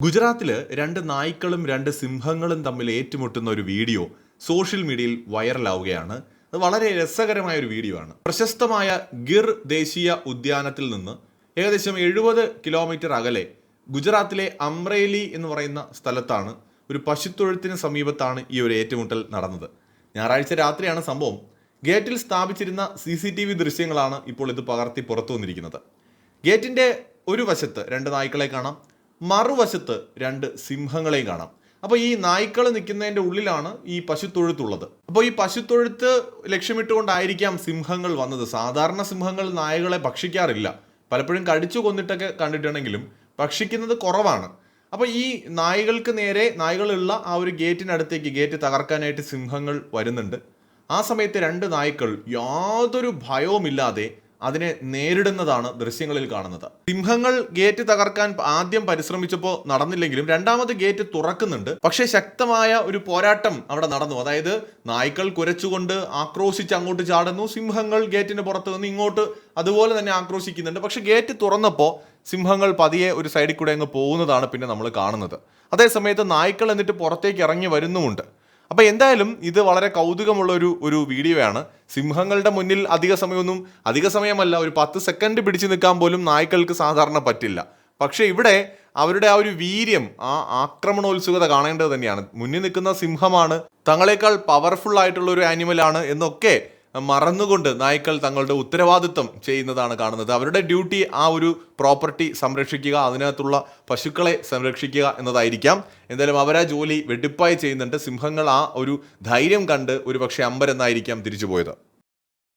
ഗുജറാത്തിൽ രണ്ട് നായ്ക്കളും രണ്ട് സിംഹങ്ങളും തമ്മിൽ ഏറ്റുമുട്ടുന്ന ഒരു വീഡിയോ സോഷ്യൽ മീഡിയയിൽ വൈറലാവുകയാണ്. അത് വളരെ രസകരമായ ഒരു വീഡിയോ ആണ്. പ്രശസ്തമായ ഗിർ ദേശീയ ഉദ്യാനത്തിൽ നിന്ന് ഏകദേശം എഴുപത് കിലോമീറ്റർ അകലെ ഗുജറാത്തിലെ അമ്രേലി എന്ന് പറയുന്ന സ്ഥലത്താണ് ഒരു പശുത്തൊഴുത്തിന് സമീപത്താണ് ഈ ഒരു ഏറ്റുമുട്ടൽ നടന്നത്. ഞായറാഴ്ച രാത്രിയാണ് സംഭവം. ഗേറ്റിൽ സ്ഥാപിച്ചിരുന്ന സി സി ടി വി ദൃശ്യങ്ങളാണ് ഇപ്പോൾ ഇത് പകർത്തി പുറത്തു വന്നിരിക്കുന്നത്. ഗേറ്റിന്റെ ഒരു വശത്ത് രണ്ട് നായ്ക്കളെ കാണാം. മറുവശത്ത് രണ്ട് സിംഹങ്ങളെയും കാണാം. അപ്പോൾ ഈ നായ്ക്കൾ നിൽക്കുന്നതിന്റെ ഉള്ളിലാണ് ഈ പശുത്തൊഴുത്തുള്ളത്. അപ്പോൾ ഈ പശുത്തൊഴുത്ത് ലക്ഷ്യമിട്ടുകൊണ്ടായിരിക്കാം സിംഹങ്ങൾ വന്നത്. സാധാരണ സിംഹങ്ങൾ നായകളെ ഭക്ഷിക്കാറില്ല. പലപ്പോഴും കടിച്ചു കൊന്നിട്ടൊക്കെ കണ്ടിട്ടുണ്ടെങ്കിലും ഭക്ഷിക്കുന്നത് കുറവാണ്. അപ്പോൾ ഈ നായകൾക്ക് നേരെ നായകളുള്ള ആ ഒരു ഗേറ്റിനടുത്തേക്ക് ഗേറ്റ് തകർക്കാനായിട്ട് സിംഹങ്ങൾ വരുന്നുണ്ട്. ആ സമയത്ത് രണ്ട് നായ്ക്കൾ യാതൊരു ഭയവുമില്ലാതെ അതിനെ നേരിടുന്നതാണ് ദൃശ്യങ്ങളിൽ കാണുന്നത്. സിംഹങ്ങൾ ഗേറ്റ് തകർക്കാൻ ആദ്യം പരിശ്രമിച്ചപ്പോൾ നടന്നില്ലെങ്കിലും രണ്ടാമത് ഗേറ്റ് തുറക്കുന്നുണ്ട്. പക്ഷേ ശക്തമായ ഒരു പോരാട്ടം അവിടെ നടന്നു. അതായത് നായ്ക്കൾ കുരച്ചുകൊണ്ട് ആക്രോശിച്ച് അങ്ങോട്ട് ചാടുന്നു. സിംഹങ്ങൾ ഗേറ്റിന് പുറത്ത് നിന്ന് ഇങ്ങോട്ട് അതുപോലെ തന്നെ ആക്രോശിക്കുന്നുണ്ട്. പക്ഷേ ഗേറ്റ് തുറന്നപ്പോൾ സിംഹങ്ങൾ പതിയെ ഒരു സൈഡിൽ കൂടെ അങ്ങ് പോകുന്നതാണ് പിന്നെ നമ്മൾ കാണുന്നത്. അതേസമയത്ത് നായ്ക്കൾ എന്നിട്ട് പുറത്തേക്ക് ഇറങ്ങി വരുന്നുമുണ്ട്. അപ്പോൾ എന്തായാലും ഇത് വളരെ കൗതുകമുള്ള ഒരു ഒരു വീഡിയോയാണ്. സിംഹങ്ങളുടെ മുന്നിൽ അധിക സമയമൊന്നും അധിക സമയമല്ല ഒരു പത്ത് സെക്കൻഡ് പിടിച്ചു നിൽക്കാൻ പോലും നായ്ക്കൾക്ക് സാധാരണ പറ്റില്ല. പക്ഷേ ഇവിടെ അവരുടെ ആ ഒരു വീര്യം ആ ആക്രമണോത്സുകത കാണേണ്ടത് തന്നെയാണ്. മുന്നിൽ നിൽക്കുന്ന സിംഹമാണ് തങ്ങളെക്കാൾ പവർഫുൾ ആയിട്ടുള്ള ഒരു ആനിമലാണ് എന്നൊക്കെ മറന്നുകൊണ്ട് നായ്ക്കൾ തങ്ങളുടെ ഉത്തരവാദിത്വം ചെയ്യുന്നതാണ് കാണുന്നത്. അവരുടെ ഡ്യൂട്ടി ആ ഒരു പ്രോപ്പർട്ടി സംരക്ഷിക്കുക അതിനകത്തുള്ള പശുക്കളെ സംരക്ഷിക്കുക എന്നതായിരിക്കാം. എന്തായാലും അവരാ ജോലി വെടിപ്പായി ചെയ്യുന്നുണ്ട്. സിംഹങ്ങൾ ആ ഒരു ധൈര്യം കണ്ട് ഒരു പക്ഷേ അമ്പരെന്നായിരിക്കാം തിരിച്ചു പോയത്